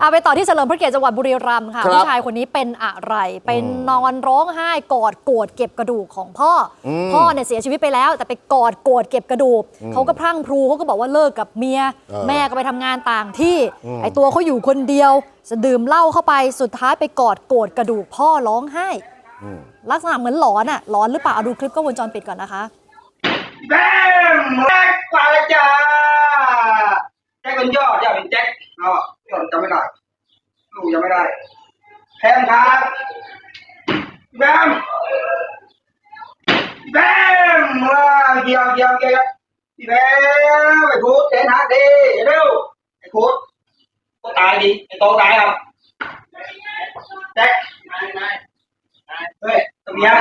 เอาไปต่อที่เฉลิมพระเกียรติจังหวัดบุรีรัมย์ค่ะครับผู้ชายคนนี้เป็นอะไรเป็นนอนร้องไห้กอดโกรธเก็บกระดูกของพ่ออพ่อเนี่ยเสียชีวิตไปแล้ว แต่ไปกอดโกรธเก็บกระดูกเขาก็พรั่งพรูเขาก็บอกว่าเลิกกับเมียเออแม่ก็ไปทำงานต่างที่ไอตัวเขาอยู่คนเดียว จะดื่มเหล้าเข้าไปสุดท้ายไปกอดโกรธกระดูกพ่อร้องไห้อืมลักษณะเหมือนหลอนอะหลอนหรือเปล่าเอาดูคลิปกล้องวงจรปิดก่อนนะคะแบมแจ็คกว่าแล้วจ้าแจ็คเป็นยอดยอดเป็นแจ็คเอาอะ ยอดจำไม่ได้ ลูกยังไม่ได้แพมครับแบมแบมว้าเยี่ยมเยี่ยมเยี่ยมพี่แบมไอ้พูดเต้นหาดีเร็วไอ้พูดก็ตายดิไอ้โตตายครับแจ็คเฮ้ยตรงเนี้ย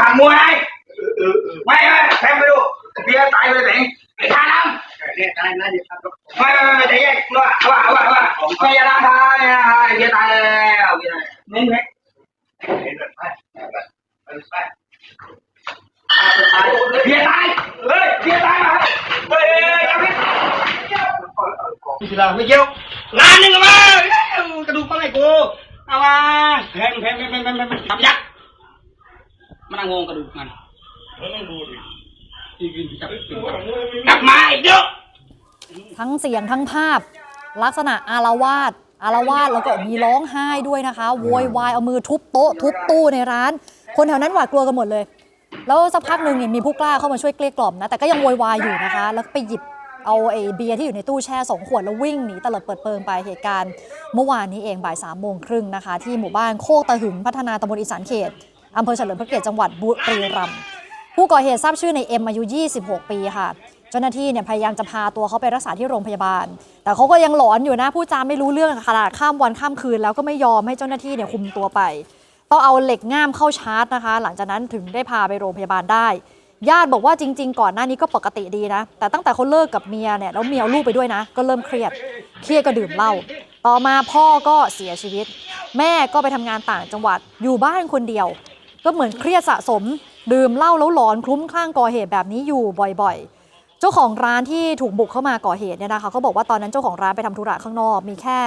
ทางมวยไง ไม่ไม่แทงไปดูเบียร์ตายไปไหนไอ้ท่าน้ำ เนี่ยตายน่าจะทำไม่ไม่ไม่แต่แยกว่าว่าว่าว่าไม่จะทำทายเบียร์ตายแล้วเบียร์ตายนี่ไหมเบียร์ตายเฮ้ยเบียร์ตายมาเฮ้ยยังไม่ไม่เกี่ยวไม่เกี่ยวงานหนึ่งมากระดูกปังไอ้กูเอามาแพงแพงแพงแพงแพงแพงทำยักษ์มันงงกระดูกมันกลับมาอีกเยอะ ทั้งเสียงทั้งภาพ ลักษณะอารวาสอารวาสแล้วก็มีร้องไห้ด้วยนะคะโวยวายเอามือทุบโต๊ะทุบตู้ในร้าน คนแถวนั้นหวาดกลัวกันหมดเลย แล้วสักพักหนึ่งเนี่ยมีผู้กล้าเข้ามาช่วยเกลี้ยกล่อมนะแต่ก็ยังโวยวายอยู่นะคะ แล้วไปหยิบเอาไอ้เบียร์ที่อยู่ในตู้แช่สองขวดแล้ววิ่งหนีตะเลิดเปิดเปิงไปเหตุการณ์ เมื่อวานนี้เองบ่ายสามโมงครึ่งนะคะ ที่หมู่บ้านโคกตะหึงพัฒนาตำบลอีสานเขตอำเภอเฉลิมพระเกียรติจังหวัดบุรีรัมย์ผู้ก่อเหตุทราบชื่อในเอ็มอายุ 26 ปีค่ะ เจ้าหน้าที่เนี่ยพยายามจะพาตัวเขาไปรักษาที่โรงพยาบาล แต่เขาก็ยังหลอนอยู่นะพูดจาไม่รู้เรื่องขนาดข้ามวันข้ามคืน แล้วก็ไม่ยอมให้เจ้าหน้าที่เนี่ยคุมตัวไป ต้องเอาเหล็กง่ามเข้าชาร์จนะคะ หลังจากนั้นถึงได้พาไปโรงพยาบาลได้ ญาติบอกว่าจริง ๆ ก่อนหน้านี้ก็ปกติดีนะ แต่ตั้งแต่เขาเลิกกับเมียเนี่ยแล้วเมียเอาลูกไปด้วยนะ ก็เริ่มเครียด เครียดก็ดื่มเหล้าต่อมาพ่อก็เสียชีวิต แม่ก็ไปทำงานต่างจังหวัดอยู่บ้านคนเดียว ก็เหมือนเครียดสะสม ดื่มเหล้าแล้วหลอนคลุ้มคลั่งก่อเหตุแบบนี้อยู่บ่อยๆ จ้าของร้านที่ถูกบุกเข้ามาก่อเหตุเนี่ยนะคะเขาบอกว่าตอนนั้นเจ้าของร้านไปทำธุระข้างนอก มีแค่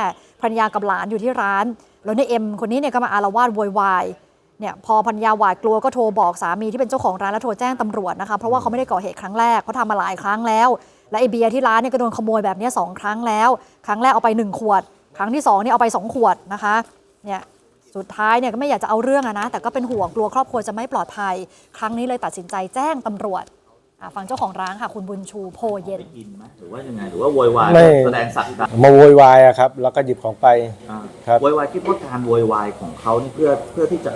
ภรรยากับหลานอยู่ที่ร้าน แล้วในเอ็มคนนี้เนี่ยก็มาอารวาสโวยวายเนี่ยพอภรรยาหวาดกลัวก็โทรบอกสามีที่เป็นเจ้าของร้านแล้วโทรแจ้งตำรวจนะคะเพราะว่าเขาไม่ได้ก่อเหตุครั้งแรกเขาทำมาหลายครั้งแล้ว และไอเบียร์ที่ร้านเนี่ยก็โดนขโมยแบบนี้สองครั้งแล้ว ครั้งแรกเอาไปหนึ่งขวด ครั้งที่สองเนี่ยเอาไปสองขวดนะคะเนี่ยสุดท้ายเนี่ยก็ไม่อยากจะเอาเรื่องอะนะแต่ก็เป็นห่วงกลัวครอบครัวจะไม่ปลอดภัย ครั้งนี้เลยตัดสินใจแจ้งตำรวจ ฟังเจ้าของร้านค่ะ คุณบุญชูโพเย็น กินไหมหรือว่ายังไงหรือว่าโวยวายไม่ แสดงสักดามาโวยวายอะครับ แล้วก็หยิบของไป อ่าครับ โวยวายคิดว่าการโวยวายของเขานี่เพื่อเพื่อที่จะ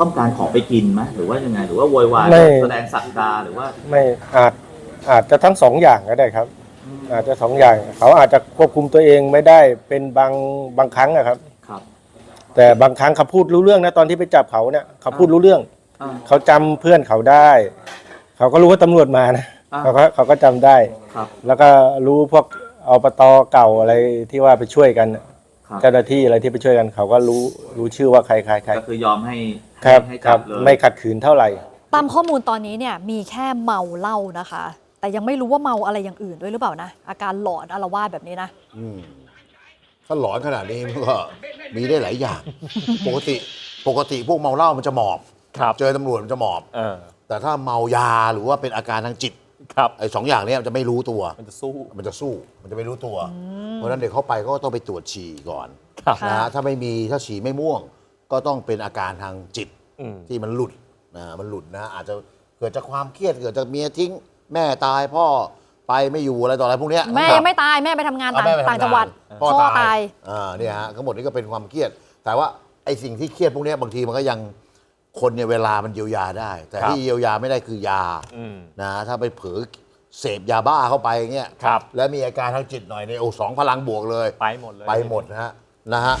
ต้องการของไปกินไหมหรือว่ายังไงหรือว่าโวยวายไม่ แสดงสักดาหรือว่าไม่อาจอาจจะทั้งสองอย่างก็ได้ครับ อาจจะสองอย่าง เขาอาจจะควบคุมตัวเองไม่ได้เป็นบางบางครั้งอะครับ ครับแต่บางครั้งเขาพูดรู้เรื่องนะตอนที่ไปจับเขาเนี่ยเขาพูดรู้เรื่อง อ่าเขาจำเพื่อนเขาได้ เขาก็รู้ว่าตำรวจมานะอ่า เขาก็เขาก็จำได้ ครับแล้วก็รู้พวกอบตเก่าอะไรที่ว่าไปช่วยกันน่ะครับเจ้าหน้าที่อะไรที่ไปช่วยกันเขาก็รู้รู้ชื่อว่าใครใครใครก็คือยอมให้ครับให้ครัจับบเลยไม่ขัดขืนเท่าไหร่ ตามข้อมูลตอนนี้เนี่ยมีแค่เมาเหล้านะคะ แต่ยังไม่รู้ว่าเมาอะไรอย่างอื่นด้วยหรือเปล่านะ อาการหลอนอารวาสแบบนี้นะ อืมถ้าหลอนขนาดนี้มันก็มีได้หลายอย่าง ปกติปกติพวกเมาเหล้ามันจะหมอบ ครับเจอตำรวจมันจะหมอบเออแต่ถ้าเมายาหรือว่าเป็นอาการทางจิตครับ ไอ้สองอย่างเนี้ยมันจะไม่รู้ตัว มันจะสู้ มันจะสู้มันจะไม่รู้ตัว เพราะฉะนั้นเด็กเข้าไปก็ต้องไปตรวจฉี่ก่อนครับ นะค่ะฮะถ้าไม่มีถ้าฉี่ไม่ม่วง ก็ต้องเป็นอาการทางจิตอืม ที่มันหลุดนะมันหลุดนะ อาจจะเกิดจากความเครียดเกิดจากเมียทิ้ง แม่ตายพ่อไปไม่อยู่อะไรต่ออะไรพวกเนี้ยแม่นะครับ ยังไม่ตายแม่ไปทำงานเอาต่างแม่ไปต่างทำจังหวัดนพ่อตายอ่าเนี่ยฮะทั้งหมดนี้ก็เป็นความเครียด แต่ว่าไอ้สิ่งที่เครียดพวกเนี้ยบางทีมันก็ยัง คนเนี่ยเวลามันเยียวยาได้ แต่ครับที่เยียวยาไม่ได้คือยาอืม นะถ้าไปเผลอเสพยาบ้าเข้าไปเงี้ยครับ แล้วมีอาการทางจิตหน่อยในยโอ้สองพลังบวกเลย ไปหมดเลย ไปหมดนะฮะนะฮะ